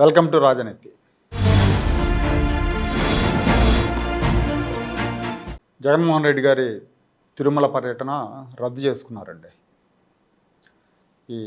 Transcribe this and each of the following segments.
Welcome to రాజనీతి. జగన్మోహన్ రెడ్డి గారి తిరుమల పర్యటన రద్దు చేసుకున్నారండి. ఈ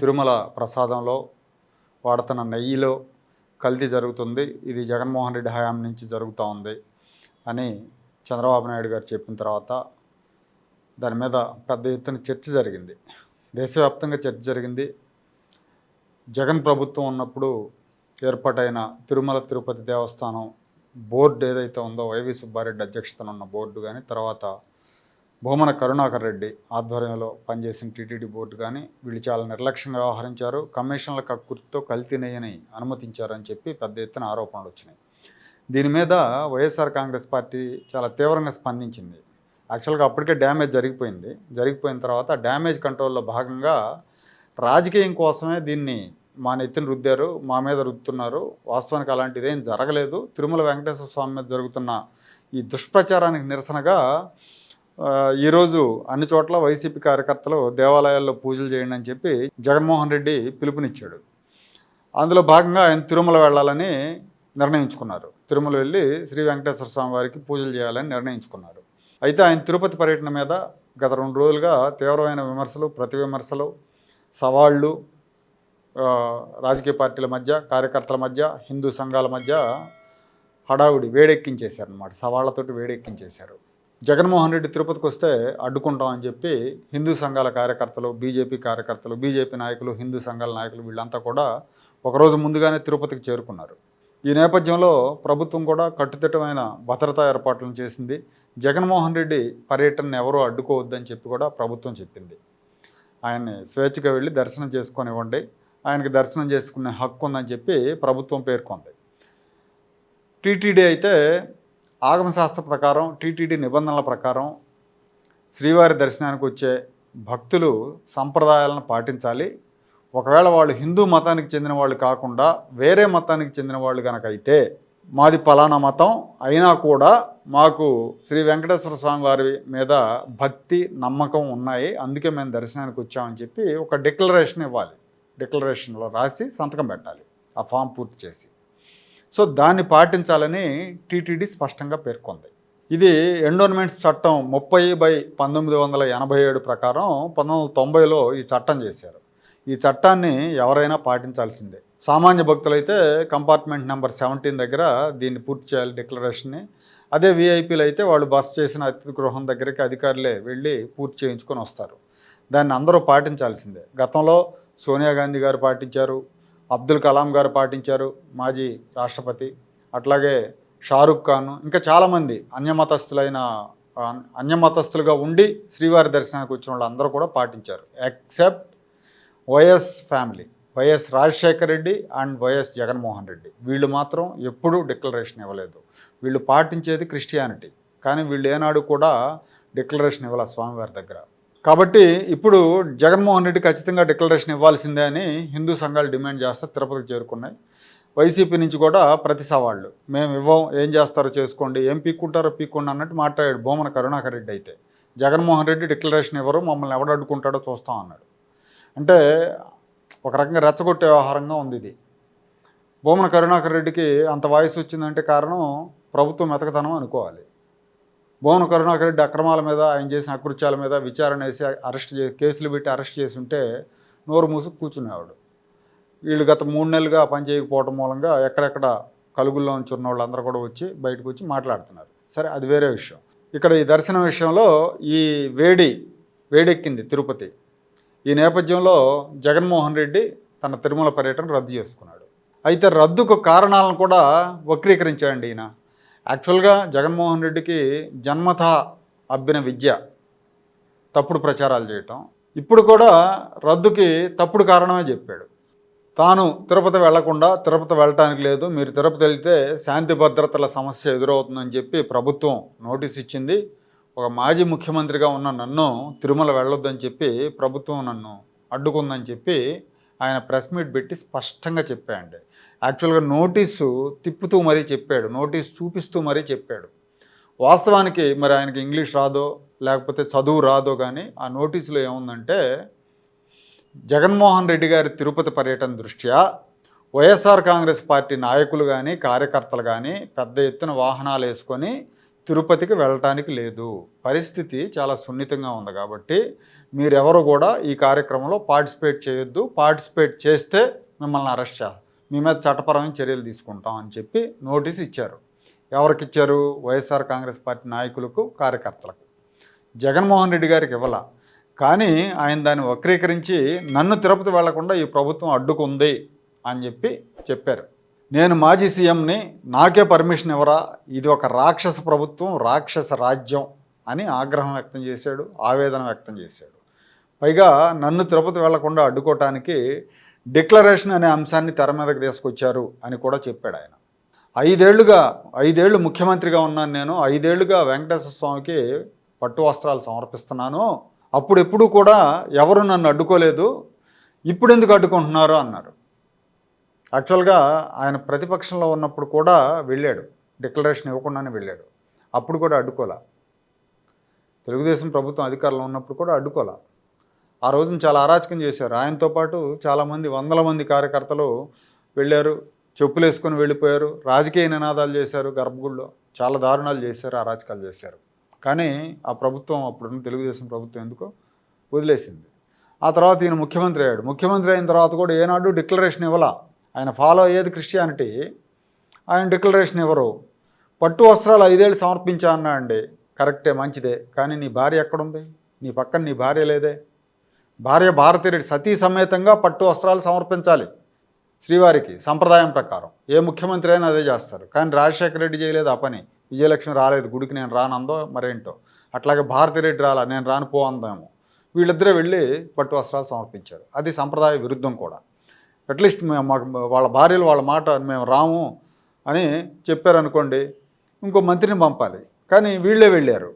తిరుమల ప్రసాదంలో వాడుతున్న నెయ్యిలో కల్తీ జరుగుతుంది. ఇది జగన్మోహన్ రెడ్డి హయాం నుంచి జరుగుతూ ఉంది అని చంద్రబాబు నాయుడు గారు చెప్పిన తర్వాత దాని మీద పెద్ద ఎత్తున చర్చ జరిగింది. దేశవ్యాప్తంగా చర్చ జరిగింది. జగన్ ప్రభుత్వం ఉన్నప్పుడు ఏర్పాటైన తిరుమల తిరుపతి దేవస్థానం బోర్డు ఏదైతే ఉందో వైవి సుబ్బారెడ్డి అధ్యక్షతన ఉన్న బోర్డు కానీ తర్వాత భూమన కరుణాకర్ రెడ్డి ఆధ్వర్యంలో పనిచేసిన టీటీడీ బోర్డు కానీ వీళ్ళు చాలా నిర్లక్ష్యంగా వ్యవహరించారు. కమిషన్ల కక్కుర్తితో కల్తీ అనుమతించారని చెప్పి పెద్ద ఎత్తున ఆరోపణలు వచ్చినాయి. దీని మీద వైఎస్ఆర్ కాంగ్రెస్ పార్టీ చాలా తీవ్రంగా స్పందించింది. యాక్చువల్గా అప్పటికే డ్యామేజ్ జరిగిపోయింది. జరిగిపోయిన తర్వాత డ్యామేజ్ కంట్రోల్లో భాగంగా రాజకీయం కోసమే దీన్ని మా నెత్తిని రుద్దారు మా మీద రుద్దుతున్నారు. వాస్తవానికి అలాంటిది ఏం జరగలేదు. తిరుమల వెంకటేశ్వర స్వామి మీద జరుగుతున్న ఈ దుష్ప్రచారానికి నిరసనగా ఈరోజు అన్ని చోట్ల వైసీపీ కార్యకర్తలు దేవాలయాల్లో పూజలు చేయండి అని చెప్పి జగన్మోహన్ రెడ్డి పిలుపునిచ్చాడు. అందులో భాగంగా ఆయన తిరుమల వెళ్ళాలని నిర్ణయించుకున్నారు. తిరుమల వెళ్ళి శ్రీ వెంకటేశ్వర స్వామి వారికి పూజలు చేయాలని నిర్ణయించుకున్నారు. అయితే ఆయన తిరుపతి పర్యటన మీద గత రెండు రోజులుగా తీవ్రమైన విమర్శలు ప్రతి విమర్శలు సవాళ్ళు రాజకీయ పార్టీల మధ్య కార్యకర్తల మధ్య హిందూ సంఘాల మధ్య హడావుడి వేడెక్కించేశారు అనమాట సవాళ్ళతోటి వేడెక్కించేశారు. జగన్మోహన్ రెడ్డి తిరుపతికి వస్తే అడ్డుకుంటామని చెప్పి హిందూ సంఘాల కార్యకర్తలు బీజేపీ కార్యకర్తలు బీజేపీ నాయకులు హిందూ సంఘాల నాయకులు వీళ్ళంతా కూడా ఒకరోజు ముందుగానే తిరుపతికి చేరుకున్నారు. ఈ నేపథ్యంలో ప్రభుత్వం కూడా కట్టుదిట్టమైన భద్రతా ఏర్పాట్లను చేసింది. జగన్మోహన్ రెడ్డి పర్యటనను ఎవరూ అడ్డుకోవద్దని చెప్పి కూడా ప్రభుత్వం చెప్పింది. ఆయన్ని స్వేచ్ఛగా వెళ్ళి దర్శనం చేసుకొనివ్వండి. ఆయనకి దర్శనం చేసుకునే హక్కు ఉందని చెప్పి ప్రభుత్వం పేర్కొంది. టీటీడీ అయితే ఆగమశాస్త్ర ప్రకారం టీటీడీ నిబంధనల ప్రకారం శ్రీవారి దర్శనానికి వచ్చే భక్తులు సంప్రదాయాలను పాటించాలి. ఒకవేళ వాళ్ళు హిందూ మతానికి చెందిన వాళ్ళు కాకుండా వేరే మతానికి చెందిన వాళ్ళు కనుక అయితే మాది పలానా మతం. అయినా కూడా మాకు శ్రీ వెంకటేశ్వర స్వామి వారి మీద భక్తి నమ్మకం ఉన్నాయి. అందుకే మేము దర్శనానికి వచ్చామని చెప్పి ఒక డిక్లరేషన్ ఇవ్వాలి. డిక్లరేషన్లో రాసి సంతకం పెట్టాలి. ఆ ఫామ్ పూర్తి చేసి. సో దాన్ని పాటించాలని టీటీడీ స్పష్టంగా పేర్కొంది. ఇది ఎండోన్మెంట్స్ చట్టం ముప్పై బై పంతొమ్మిది వందల ఎనభై ఏడు ప్రకారం పంతొమ్మిది వందల తొంభైలో ఈ చట్టం చేశారు. ఈ చట్టాన్ని ఎవరైనా పాటించాల్సిందే. సామాన్య భక్తులైతే కంపార్ట్మెంట్ నెంబర్ సెవెంటీన్ దగ్గర దీన్ని పూర్తి చేయాలి డిక్లరేషన్ని. అదే విఐపీలు అయితే వాళ్ళు బస్ చేసిన అతిథి గృహం దగ్గరికి అధికారులే వెళ్ళి పూర్తి చేయించుకొని వస్తారు. దాన్ని అందరూ పాటించాల్సిందే. గతంలో సోనియా గాంధీ గారు పాటించారు అబ్దుల్ కలాం గారు పాటించారు మాజీ రాష్ట్రపతి అట్లాగే షారుఖ్ ఖాన్ ఇంకా చాలామంది అన్యమతస్థులైన అన్యమతస్థులుగా ఉండి శ్రీవారి దర్శనానికి వచ్చిన వాళ్ళు అందరూ కూడా పాటించారు. Except YS family. YS Rajasekhar Reddy and YS Jaganmohan Reddy. వీళ్ళు మాత్రం ఎప్పుడూ డిక్లరేషన్ ఇవ్వలేదు. వీళ్ళు పాటించేది క్రిస్టియానిటీ. కానీ వీళ్ళు ఏనాడు కూడా డిక్లరేషన్ ఇవ్వాలి స్వామివారి దగ్గర. కాబట్టి ఇప్పుడు జగన్మోహన్ రెడ్డి ఖచ్చితంగా డిక్లరేషన్ ఇవ్వాల్సిందే అని హిందూ సంఘాలు డిమాండ్ చేస్తే తిరుపతికి చేరుకున్నాయి. వైసీపీ నుంచి కూడా ప్రతి సవాళ్ళు మేము ఇవ్వం ఏం చేస్తారో చేసుకోండి ఏం పీక్కుంటారో పీక్కోండి అన్నట్టు మాట్లాడాడు భూమన కరుణాకర్ రెడ్డి అయితే. జగన్మోహన్ రెడ్డి డిక్లరేషన్ ఇవ్వరు మమ్మల్ని ఎవడు అడ్డుకుంటాడో చూస్తాం అన్నాడు. అంటే ఒక రకంగా రెచ్చగొట్టే వ్యవహారంగా ఉంది ఇది. భూమన కరుణాకర్ రెడ్డికి అంత వాయిస్ వచ్చిందంటే కారణం ప్రభుత్వం మెతకతనం అనుకోవాలి. భువన కరుణాకర్ రెడ్డి అక్రమాల మీద ఆయన చేసిన అకృత్యాల మీద విచారణ వేసి అరెస్ట్ చే కేసులు పెట్టి అరెస్ట్ చేసి ఉంటే నోరు మూసుకు కూర్చునేవాడు. వీళ్ళు గత మూడు నెలలుగా పనిచేయకపోవడం మూలంగా ఎక్కడెక్కడ కలుగుల్లో నుంచి ఉన్న వాళ్ళందరూ కూడా వచ్చి బయటకు వచ్చి మాట్లాడుతున్నారు. సరే అది వేరే విషయం. ఇక్కడ ఈ దర్శనం విషయంలో ఈ వేడి వేడెక్కింది తిరుపతి. ఈ నేపథ్యంలో జగన్మోహన్ రెడ్డి తన తిరుమల పర్యటన రద్దు చేసుకున్నాడు. అయితే రద్దుకు కారణాలను కూడా వక్రీకరించాడండి ఈయన. యాక్చువల్గా జగన్మోహన్ రెడ్డికి జన్మత అబ్బిన విద్య తప్పుడు ప్రచారాలు చేయటం ఇప్పుడు కూడా రద్దుకి తప్పుడు కారణమే చెప్పాడు. తాను తిరుపతి వెళ్ళకుండా తిరుపతి వెళ్ళటానికి లేదు మీరు తిరుపతి వెళ్తే శాంతి భద్రతల సమస్య ఎదురవుతుందని చెప్పి ప్రభుత్వం నోటీస్ ఇచ్చింది. ఒక మాజీ ముఖ్యమంత్రిగా ఉన్న నన్ను తిరుమల వెళ్ళొద్దని చెప్పి ప్రభుత్వం నన్ను అడ్డుకుందని చెప్పి ఆయన ప్రెస్ మీట్ పెట్టి స్పష్టంగా చెప్పాయండి యాక్చువల్గా నోటీసు తిప్పుతూ మరీ చెప్పాడు. నోటీస్ చూపిస్తూ మరీ చెప్పాడు. వాస్తవానికి మరి ఆయనకి ఇంగ్లీష్ రాదో లేకపోతే చదువు రాదో కానీ ఆ నోటీసులో ఏముందంటే జగన్మోహన్ రెడ్డి గారి తిరుపతి పర్యటన దృష్ట్యా వైఎస్ఆర్ కాంగ్రెస్ పార్టీ నాయకులు కానీ కార్యకర్తలు కానీ పెద్ద ఎత్తున వాహనాలు వేసుకొని తిరుపతికి వెళ్ళటానికి లేదు. పరిస్థితి చాలా సున్నితంగా ఉంది కాబట్టి మీరెవరు కూడా ఈ కార్యక్రమంలో పార్టిసిపేట్ చేయొద్దు. పార్టిసిపేట్ చేస్తే మిమ్మల్ని అరెస్ట్ చే మీ మీద చట్టపరమైన చర్యలు తీసుకుంటాం అని చెప్పి నోటీస్ ఇచ్చారు. ఎవరికి ఇచ్చారు వైఎస్ఆర్ కాంగ్రెస్ పార్టీ నాయకులకు కార్యకర్తలకు. జగన్మోహన్ రెడ్డి గారికి ఇవ్వాల. కానీ ఆయన దాన్ని వక్రీకరించి నన్ను తిరుపతి వెళ్ళకుండా ఈ ప్రభుత్వం అడ్డుకుంది అని చెప్పి చెప్పారు. నేను మాజీ సీఎంని నాకే పర్మిషన్ ఇవ్వరా? ఇది ఒక రాక్షస ప్రభుత్వం రాక్షస రాజ్యం అని ఆగ్రహం వ్యక్తం చేశాడు ఆవేదన వ్యక్తం చేశాడు. పైగా నన్ను తిరుపతి వెళ్ళకుండా అడ్డుకోవటానికి డిక్లరేషన్ అనే అంశాన్ని తెర మీదకి తీసుకొచ్చారు అని కూడా చెప్పాడు ఆయన. ఐదేళ్ళుగా ఐదేళ్ళు ముఖ్యమంత్రిగా ఉన్నాను నేను. ఐదేళ్ళుగా వెంకటేశ్వర స్వామికి పట్టు వస్త్రాలు సమర్పిస్తున్నాను. అప్పుడెప్పుడు కూడా ఎవరు నన్ను అడ్డుకోలేదు. ఇప్పుడు ఎందుకు అడ్డుకుంటున్నారు? అన్నారు. యాక్చువల్గా ఆయన ప్రతిపక్షంలో ఉన్నప్పుడు కూడా వెళ్ళాడు. డిక్లరేషన్ ఇవ్వకుండానే వెళ్ళాడు. అప్పుడు కూడా అడ్డుకోలే. తెలుగుదేశం ప్రభుత్వం అధికారంలో ఉన్నప్పుడు కూడా అడ్డుకోలే. ఆ రోజున చాలా అరాచకం చేశారు. ఆయనతో పాటు చాలామంది వందల మంది కార్యకర్తలు వెళ్ళారు. చెప్పులు వేసుకొని వెళ్ళిపోయారు. రాజకీయ నినాదాలు చేశారు గర్భగుడిలో. చాలా దారుణాలు చేశారు అరాచకాలు చేశారు. కానీ ఆ ప్రభుత్వం అప్పుడున్న తెలుగుదేశం ప్రభుత్వం ఎందుకో వదిలేసింది. ఆ తర్వాత ఈయన ముఖ్యమంత్రి అయ్యాడు. ముఖ్యమంత్రి అయిన తర్వాత కూడా ఏనాడు డిక్లరేషన్ ఇవ్వాల. ఆయన ఫాలో అయ్యేది క్రిస్టియానిటీ. ఆయన డిక్లరేషన్ ఇవ్వరు పట్టు వస్త్రాలు ఐదేళ్ళు సమర్పించా అన్నా అండి. కరెక్టే మంచిదే. కానీ నీ భార్య ఎక్కడుంది? నీ పక్కన నీ భార్య లేదే. భార్య భారతీయుడి సతీ సమేతంగా పట్టు వస్త్రాలు సమర్పించాలి శ్రీవారికి సంప్రదాయం ప్రకారం. ఏ ముఖ్యమంత్రి అయినా అదే చేస్తారు. కానీ రాజశేఖర రెడ్డి చేయలేదు ఆ పని. విజయలక్ష్మి రాలేదు. గుడికి నేను రానందో మరేంటో. అట్లాగే భారతిరెడ్డి రాలా నేను రాను పో అందాము. వీళ్ళిద్దరే వెళ్ళి పట్టు వస్త్రాలు సమర్పించారు. అది సంప్రదాయ విరుద్ధం కూడా. అట్లీస్ట్ మేము మాకు వాళ్ళ భార్యలు వాళ్ళ మాట మేము రాము అని చెప్పారనుకోండి ఇంకో మంత్రిని పంపాలి. కానీ వీళ్ళే వెళ్ళారు.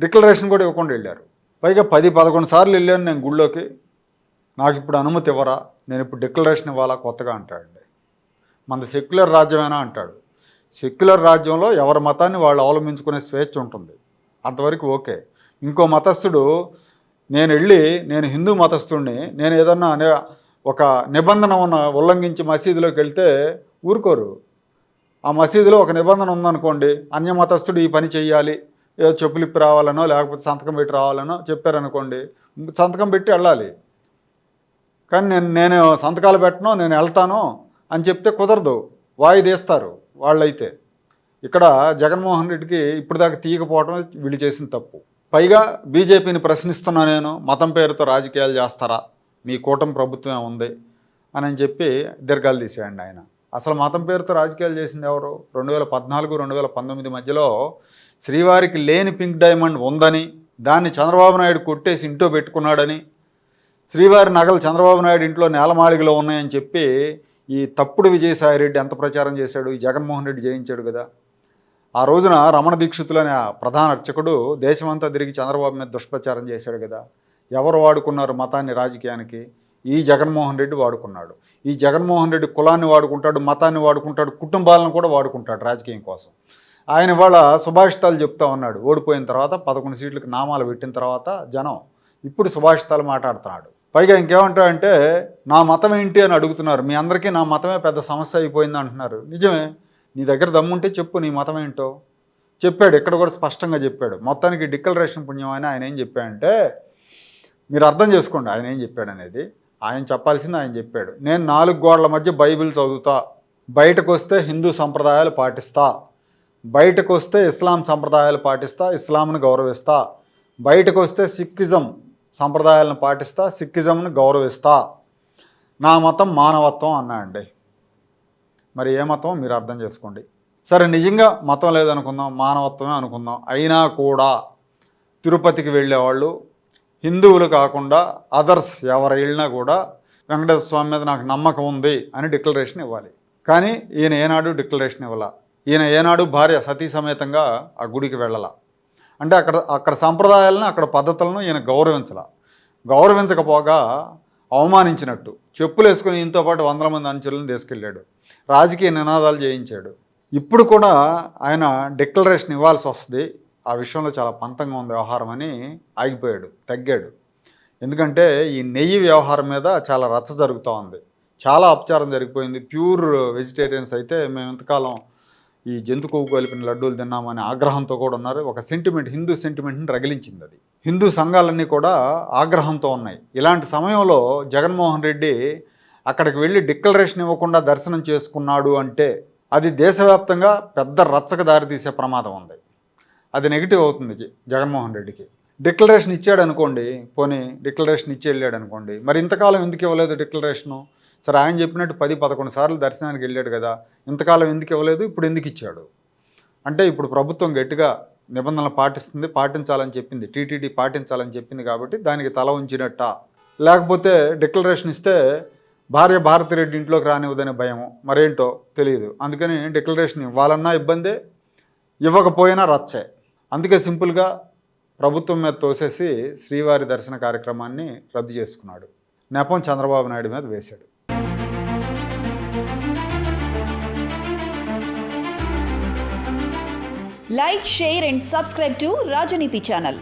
డిక్లరేషన్ కూడా ఇవ్వకుండా వెళ్ళారు. పైగా పది పదకొండు సార్లు వెళ్ళాను నేను గుళ్ళోకి. నాకు ఇప్పుడు అనుమతి ఇవ్వరా? నేను ఇప్పుడు డిక్లరేషన్ ఇవ్వాలా? కొత్తగా అంటాడండి. మన సెక్యులర్ రాజ్యమేనా అంటాడు. సెక్యులర్ రాజ్యంలో ఎవరి మతాన్ని వాళ్ళు అవలంబించుకునే స్వేచ్ఛ ఉంటుంది. అంతవరకు ఓకే. ఇంకో మతస్థుడు నేను వెళ్ళి నేను హిందూ మతస్థుడిని నేను ఏదన్నా అనే ఒక నిబంధన ఉన్న ఉల్లంఘించి మసీదులోకి వెళ్తే ఊరుకోరు. ఆ మసీదులో ఒక నిబంధన ఉందనుకోండి అన్య మతస్థుడు ఈ పని చేయాలి ఏదో చెప్పులిప్పి రావాలనో లేకపోతే సంతకం పెట్టి రావాలనో చెప్పారనుకోండి సంతకం పెట్టి వెళ్ళాలి. కానీ నేను నేను సంతకాలు పెట్టను నేను వెళ్తాను అని చెప్తే కుదరదు వాయిదేస్తారు వాళ్ళైతే. ఇక్కడ జగన్మోహన్ రెడ్డికి ఇప్పటిదాకా తీయకపోవటం తీయకపోవడం వీళ్ళు చేసిన తప్పు. పైగా బీజేపీని ప్రశ్నిస్తున్నా నేను మతం పేరుతో రాజకీయాలు చేస్తారా? మీ కూటమి ప్రభుత్వమే ఉంది అని చెప్పి దీర్ఘాలు తీసేయండి ఆయన. అసలు మతం పేరుతో రాజకీయాలు చేసింది ఎవరు? రెండు వేల పద్నాలుగు రెండు వేల పంతొమ్మిది మధ్యలో శ్రీవారికి లేని పింక్ డైమండ్ ఉందని దాన్ని చంద్రబాబు నాయుడు కొట్టేసి ఇంట్లో పెట్టుకున్నాడని శ్రీవారి నగలు చంద్రబాబు నాయుడు ఇంట్లో నేలమాళిగలో ఉన్నాయని చెప్పి ఈ తప్పుడు విజయసాయిరెడ్డి ఎంత ప్రచారం చేశాడు? ఈ జగన్మోహన్ రెడ్డి జయించాడు కదా. ఆ రోజున రమణ దీక్షితులు ప్రధాన అర్చకుడు దేశమంతా తిరిగి చంద్రబాబు మీద దుష్ప్రచారం చేశాడు కదా. ఎవరు వాడుకున్నారు మతాన్ని రాజకీయానికి? ఈ జగన్మోహన్ రెడ్డి వాడుకున్నాడు. ఈ జగన్మోహన్ రెడ్డి కులాన్ని వాడుకుంటాడు మతాన్ని వాడుకుంటాడు కుటుంబాలను కూడా వాడుకుంటాడు రాజకీయం కోసం. ఆయన ఇవాళ సుభాషితాలు చెప్తా ఉన్నాడు. ఓడిపోయిన తర్వాత పదకొండు సీట్లకు నామాలు పెట్టిన తర్వాత జనం ఇప్పుడు సుభాషితాలు మాట్లాడుతున్నాడు. పైగా ఇంకేమంటాడంటే నా మతం ఏంటి అని అడుగుతున్నారు. మీ అందరికీ నా మతమే పెద్ద సమస్య అయిపోయింది అంటున్నారు. నిజమే. నీ దగ్గర దమ్ముంటే చెప్పు నీ మతం ఏంటో. చెప్పాడు ఇక్కడ కూడా స్పష్టంగా చెప్పాడు. మొత్తానికి డిక్లరేషన్ పుణ్యం అని ఆయన ఏం చెప్పాడంటే మీరు అర్థం చేసుకోండి ఆయన ఏం చెప్పాడు అనేది. ఆయన చెప్పాల్సింది ఆయన చెప్పాడు. నేను నాలుగు గోడల మధ్య బైబిల్ చదువుతా బయటకు వస్తే హిందూ సంప్రదాయాలు పాటిస్తా బయటకు వస్తే ఇస్లాం సంప్రదాయాలు పాటిస్తా ఇస్లాంను గౌరవిస్తా బయటకు వస్తే సిక్కిజం సంప్రదాయాలను పాటిస్తా సిక్కిజంను గౌరవిస్తా. నా మతం మానవత్వం అన్నా అండి మరి ఏ మతం? మీరు అర్థం చేసుకోండి. సరే నిజంగా మతం లేదనుకుందాం మానవత్వమే అనుకుందాం. అయినా కూడా తిరుపతికి వెళ్ళేవాళ్ళు హిందువులు కాకుండా అదర్స్ ఎవరు వెళ్ళినా కూడా వెంకటేశ్వర స్వామి మీద నాకు నమ్మకం ఉంది అని డిక్లరేషన్ ఇవ్వాలి. కానీ ఈయన ఏనాడు డిక్లరేషన్ ఇవ్వాల. ఈయన ఏనాడు భార్య సతీ సమేతంగా ఆ గుడికి వెళ్ళాల. అంటే అక్కడ అక్కడ సంప్రదాయాలను అక్కడ పద్ధతులను ఈయన గౌరవించాల. గౌరవించకపోగా అవమానించినట్టు. చెప్పులు వేసుకుని ఈయనతో పాటు వందల మంది అంచెలను తీసుకెళ్ళాడు. రాజకీయ నినాదాలు చేయించాడు. ఇప్పుడు కూడా ఆయన డిక్లరేషన్ ఇవ్వాల్సి వస్తుంది. ఆ విషయంలో చాలా పంతంగా ఉంది వ్యవహారం అని ఆగిపోయాడు తగ్గాడు. ఎందుకంటే ఈ నెయ్యి వ్యవహారం మీద చాలా రచ్చ జరుగుతూ ఉంది. చాలా అపచారం జరిగిపోయింది. ప్యూర్ వెజిటేరియన్స్ అయితే మేము ఇంతకాలం ఈ జంతు కొవ్వు కలిపిన లడ్డూలు తిన్నామనే ఆగ్రహంతో కూడా ఉన్నారు. ఒక సెంటిమెంట్ హిందూ సెంటిమెంట్ని రగిలించింది అది. హిందూ సంఘాలన్నీ కూడా ఆగ్రహంతో ఉన్నాయి. ఇలాంటి సమయంలో జగన్మోహన్ రెడ్డి అక్కడికి వెళ్ళి డిక్లరేషన్ ఇవ్వకుండా దర్శనం చేసుకున్నాడు అంటే అది దేశవ్యాప్తంగా పెద్ద రచ్చకు దారితీసే ప్రమాదం ఉంది. అది నెగిటివ్ అవుతుంది జగన్మోహన్ రెడ్డికి. డిక్లరేషన్ ఇచ్చాడు అనుకోండి పోనీ డిక్లరేషన్ ఇచ్చి వెళ్ళాడు అనుకోండి. మరి ఇంతకాలం ఎందుకు ఇవ్వలేదు డిక్లరేషను సరే ఆయన చెప్పినట్టు పది పదకొండు సార్లు దర్శనానికి వెళ్ళాడు కదా ఇంతకాలం ఎందుకు ఇవ్వలేదు? ఇప్పుడు ఎందుకు ఇచ్చాడు? అంటే ఇప్పుడు ప్రభుత్వం గట్టిగా నిబంధనలు పాటిస్తుంది పాటించాలని చెప్పింది. టీటీడీ పాటించాలని చెప్పింది కాబట్టి దానికి తల ఉంచినట్ట. లేకపోతే డిక్లరేషన్ ఇస్తే భార్య భారతిరెడ్డి ఇంట్లోకి రానివ్వదనే భయము. మరేంటో తెలియదు అందుకని డిక్లరేషన్ ఇవ్వాలన్నా ఇబ్బందే ఇవ్వకపోయినా రచ్చే. అందుకే సింపుల్గా ప్రభుత్వం మీద తోసేసి శ్రీవారి దర్శన కార్యక్రమాన్ని రద్దు చేసుకున్నాడు. నెపం చంద్రబాబు నాయుడు మీద వేశాడు. Like share and subscribe to Rajaneethi channel